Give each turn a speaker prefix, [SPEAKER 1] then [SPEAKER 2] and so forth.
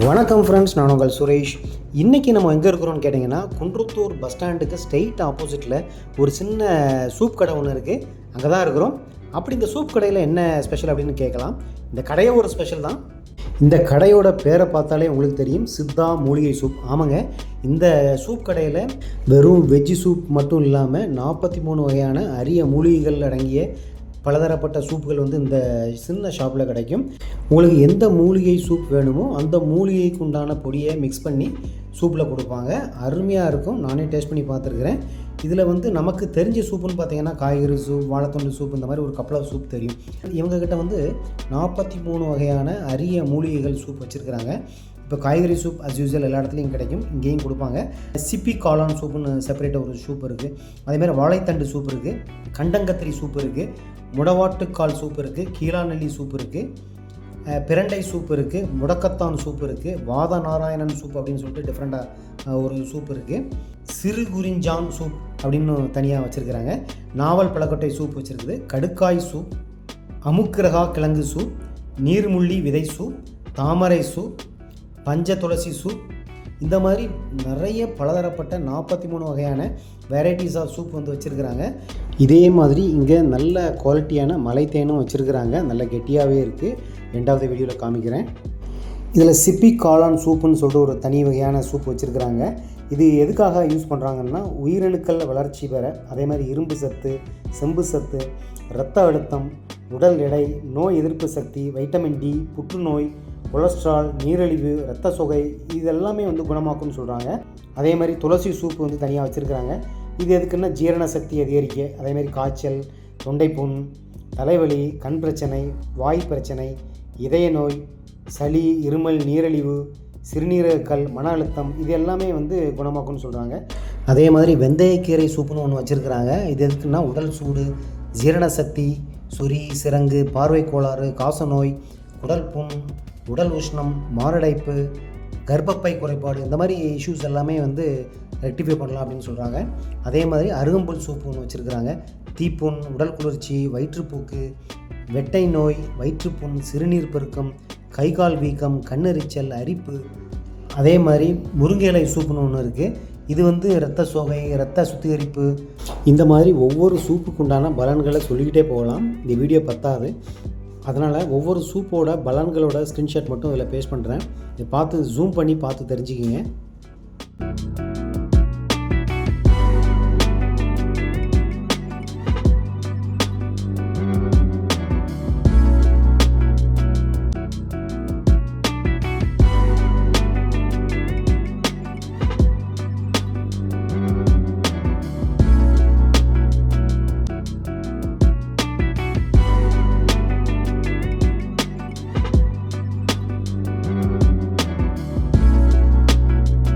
[SPEAKER 1] வணக்கம் ஃப்ரெண்ட்ஸ் நான் உங்கள் சுரேஷ். இன்றைக்கி நம்ம எங்கே இருக்கிறோம்னு கேட்டிங்கன்னா குன்றத்தூர் பஸ் ஸ்டாண்டுக்கு ஸ்ட்ரெயிட் ஆப்போசிட்டில் ஒரு சின்ன சூப் கடை ஒன்று இருக்குது அங்கே தான் இருக்கிறோம். அப்படி இந்த சூப் கடையில் என்ன ஸ்பெஷல் அப்படின்னு கேட்கலாம். இந்த கடையே ஒரு ஸ்பெஷல் தான். இந்த கடையோட பேரை பார்த்தாலே உங்களுக்கு தெரியும் சித்தா மூலிகை சூப் ஆமாங்க. இந்த சூப் கடையில் வெறும் வெஜ்ஜி சூப் மட்டும் இல்லாமல் நாற்பத்தி மூணு வகையான அரிய மூலிகைகள் அடங்கிய பலதரப்பட்ட சூப்புகள் வந்து இந்த சின்ன ஷாப்பில் கிடைக்கும். உங்களுக்கு எந்த மூலிகை சூப் வேணுமோ அந்த மூலிகைக்கு உண்டான பொடியை மிக்ஸ் பண்ணி சூப்பில் கொடுப்பாங்க. அருமையாக இருக்கும். நானே டேஸ்ட் பண்ணி பார்த்துருக்குறேன். இதில் வந்து நமக்கு தெரிஞ்ச சூப்புன்னு பார்த்தீங்கன்னா காய்கறி சூப் வாழைத்தண்டு சூப் இந்த மாதிரி ஒரு கப்பல் ஆஃப் சூப் தெரியும். இவங்கக்கிட்ட வந்து நாற்பத்தி மூணு வகையான அரிய மூலிகைகள் சூப் வச்சுருக்கிறாங்க. இப்போ காய்கறி சூப் அஸ் யூஸ்வல் எல்லா இடத்துலையும் கிடைக்கும். இங்கேயும் கொடுப்பாங்க. சிப்பி காளான் சூப்புன்னு செப்பரேட்டாக ஒரு சூப் இருக்குது அதேமாதிரி வாழைத்தண்டு சூப் இருக்குது கண்டங்கத்திரி சூப் இருக்குது முடவாட்டுக்கால் சூப் இருக்குது கீழாநெல்லி சூப் இருக்குது பிரண்டை சூப் இருக்குது முடக்கத்தான் சூப் இருக்குது வாத நாராயணன் சூப் அப்படின்னு சொல்லிட்டு டிஃப்ரெண்ட்டாக ஒரு சூப் இருக்குது சிறு குறிஞ்சான் சூப் அப்படின்னு தனியாக வச்சுருக்கிறாங்க. நாவல் பழக்கொட்டை சூப் வச்சுருக்குது. கடுக்காய் சூப் அமுக்கிரகா கிழங்கு சூப் நீர்முள்ளி விதை சூப் தாமரை சூப் பஞ்ச துளசி சூப் இந்த மாதிரி நிறைய பலதரப்பட்ட நாற்பத்தி மூணு வகையான வெரைட்டிஸ் ஆஃப் சூப் வந்து வச்சுருக்குறாங்க. இதே மாதிரி இங்கே நல்ல குவாலிட்டியான மலை தேனும் நல்ல கெட்டியாகவே இருக்குது ரெண்டாவது வீடியோவில் காமிக்கிறேன். இதில் சிப்பி காளான் சூப்புன்னு சொல்லிட்டு ஒரு தனி வகையான சூப் வச்சுருக்குறாங்க. இது எதுக்காக யூஸ் பண்ணுறாங்கன்னா உயிரணுக்கள் வளர்ச்சி பெற அதே மாதிரி இரும்பு சத்து செம்பு சத்து இரத்த அழுத்தம் உடல் எடை நோய் எதிர்ப்பு சக்தி வைட்டமின் டி புற்றுநோய் கொலஸ்ட்ரால் நீரிழிவு இரத்த சொகை இது எல்லாமே வந்து குணமாக்கும்னு சொல்கிறாங்க அதே மாதிரி துளசி சூப் வந்து தனியாக வச்சுருக்கிறாங்க. இது எதுக்குன்னா ஜீரண சக்தி அதிகரிக்க அதே மாதிரி காய்ச்சல் தொண்டைப்புண் தலைவலி கண் பிரச்சனை வாய் பிரச்சனை இதய நோய் சளி இருமல் நீரிழிவு சிறுநீரகக்கல் மன அழுத்தம் இது எல்லாமே வந்து குணமாக்கும்னு சொல்கிறாங்க அதே மாதிரி வெந்தயக்கீரை சூப்புன்னு ஒன்று வச்சுருக்கிறாங்க. இது எதுக்குன்னா உடல் சூடு ஜீரண சக்தி சொறி சிரங்கு பார்வை கோளாறு காசநோய் குடல் புண் உடல் உஷ்ணம் மாரடைப்பு கர்ப்பப்பை குறைபாடு இந்த மாதிரி இஷ்யூஸ் எல்லாமே வந்து ரெக்டிஃபை பண்ணலாம் அப்படின்னு சொல்கிறாங்க அதே மாதிரி அருகம்புல் சூப்பு ஒன்று வச்சுருக்கிறாங்க. தீப்புண் உடல் குளிர்ச்சி வயிற்றுப்போக்கு வெட்டை நோய் வயிற்றுப்புண் சிறுநீர் பெருக்கம் கை கால் வீக்கம் கண்ணெரிச்சல் அரிப்பு. அதே மாதிரி முருங்கை இலை சூப்புன்னு ஒன்று இருக்குது இது வந்து இரத்த சோகை இரத்த சுத்திகரிப்பு. இந்த மாதிரி ஒவ்வொரு சூப்புக்கு உண்டான பலன்களை சொல்லிக்கிட்டே போகலாம். இந்த வீடியோ பத்தாது. அதனால் ஒவ்வொரு சூப்போட பலன்களோட ஸ்க்ரீன்ஷாட் மட்டும் இதில் பேஸ்ட் பண்ணுறேன் இதை பார்த்து ஜூம் பண்ணி பார்த்து தெரிஞ்சுக்கிங்க.